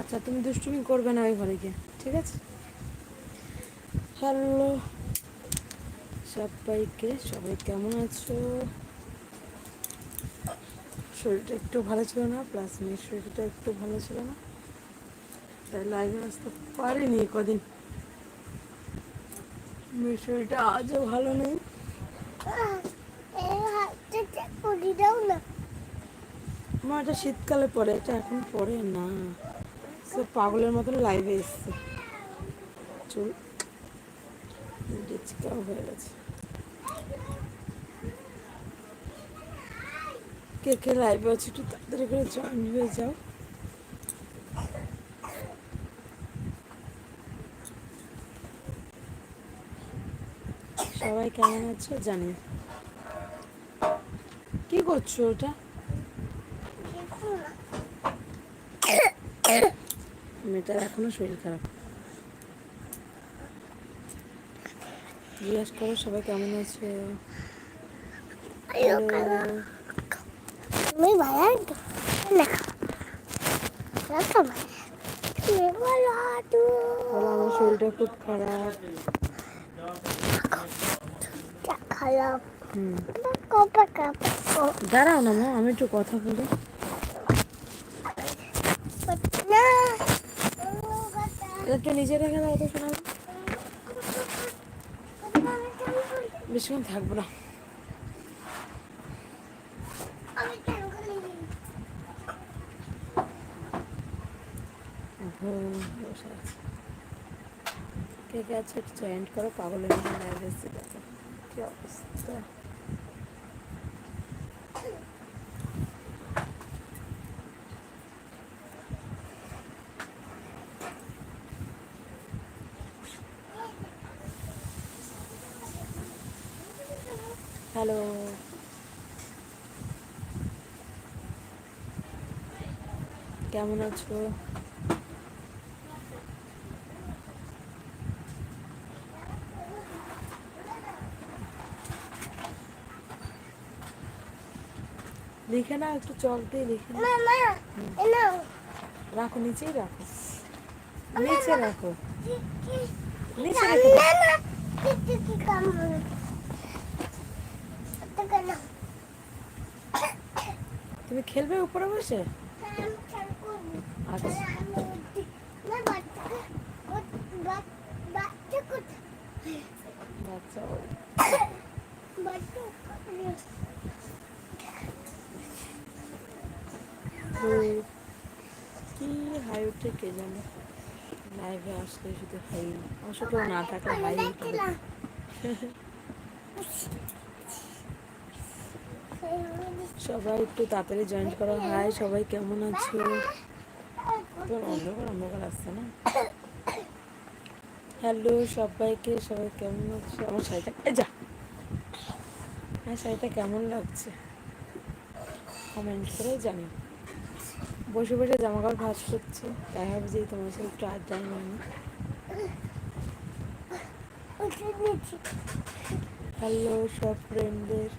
আচ্ছা তুমি দুষ্টুমি করবে না ওই ঘরে গিয়ে ঠিক আছে? হ্যালো সবাইকে সবাই কেমন আছো? শরীরটা একটু ভালো ছিল না প্লাস মেয়ের শরীরটা একটু ভালো ছিল না। তাই লাইভে আসতে পারিনি কদিন। মেয়ের শরীরটা আজও ভালো নেই। আমার এটা শীতকালে পরে এটা এখন পরে না। সে পাগলের মতন লাইভে এসছে। চুল। ডিচকাও হয়ে গেছে। কে কে লাইভে আছে একটু তাড়াতাড়ি করে জয়েন হয়ে যাও। সবাই কেমন আছো? জানি কি করছ ওটা? মেয়েটার এখনও শরীর খারাপ। জিজ্ঞাসা করো সবাই কেমন আছে? ভালো তুমি আমার শরীরটা খুব খারাপ। খারাপ দাঁড়াও না মা আমি একটু কথা বলি। না। একটু নিচে রেখে দাও তো বেশিক্ষণ থাকব না। কে কে আছে একটু জয়েন্ট করো, পাগলের কি অবস্থা? হ্যালো। কেমন আছো? লিখে না একটু চক দিয়ে লিখে রাখো নিচেই রাখো। নিচে রাখো। নিচে রেখে দাও। না কি কি কাম তো কেন তুমি খেলবে উপরে বসে? চাল আচ্ছা। কি হাই উঠে কে জানে? লাইভে আসলে শুধু হাই অবশ্য কেউ না থাকলে হাই উঠে সবাই একটু তাড়াতাড়ি জয়েন করো। হাই সবাই কেমন আছো? অন্ধকার অন্ধকার আসছে না? হ্যালো সবাইকে সবাই কেমন আছো? আমার শাড়িটা যা। হ্যাঁ শাড়িটা কেমন লাগছে? কমেন্ট করে জানি বসে বসে জামা কাপড় ভাজ করছি। তাই ভাবছি তোমার সাথে একটু আড্ডা নিই। হ্যালো সব ফ্রেন্ডদের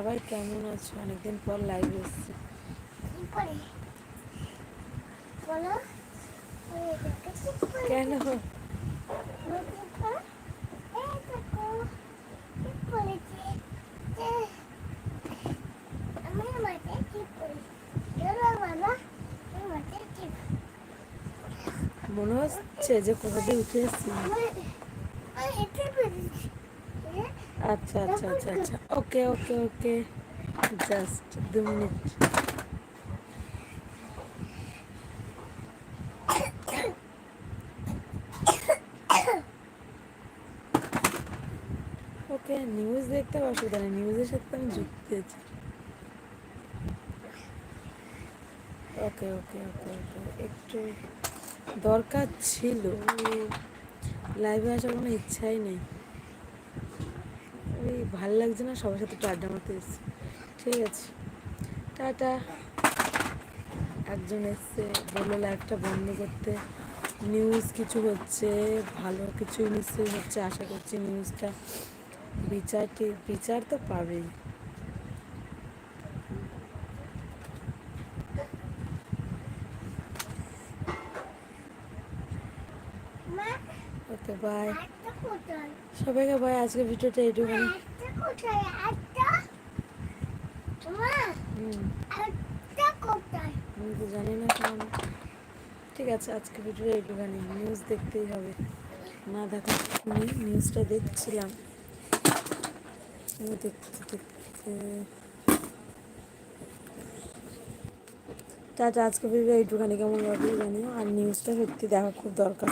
সবাই কেমন আছো? অনেকদিন পর লাইভ এসছে। কেন? মনে হচ্ছে যে কোথা দিয়ে উঠে এসছি। আচ্ছা আচ্ছা আচ্ছা আচ্ছা। Okay okay okay. জাস্ট দু মিনিট। ওকে নিউজ দেখতে অসুবিধা নেই। নিউজের সাথে আমি যুক্ত আছি। ওকে ওকে ওকে ওকে। একটু দরকার ছিল। লাইভে আসার কোনো ইচ্ছাই নেই। ওই ভালো লাগছে না? সবার সাথে আড্ডা মারতে এসেছি। ঠিক আছে। টাটা। একজন এসছে, বলল লাইভটা বন্ধ করতে। নিউজ কিছু হচ্ছে, ভালো কিছু নিশ্চয়ই হচ্ছে। আশা করছি নিউজটা বিচারটি বিচার তো পাবেই সবাইকে বাই। সবাইকে বাই আজকে ভিডিওটা এইটুখানি। আমি তো জানি না কেমন ঠিক আছে আজকে ভিডিওটা এইটুখানি। নিউজ দেখতেই হবে। না দেখা নেই নিউজটা দেখছিলাম। দেখতে দেখতে টাটা আজকে ভিডিও এইটুখানি। কেমন লাগল জানিও? আর নিউজটা সত্যি দেখা খুব দরকার।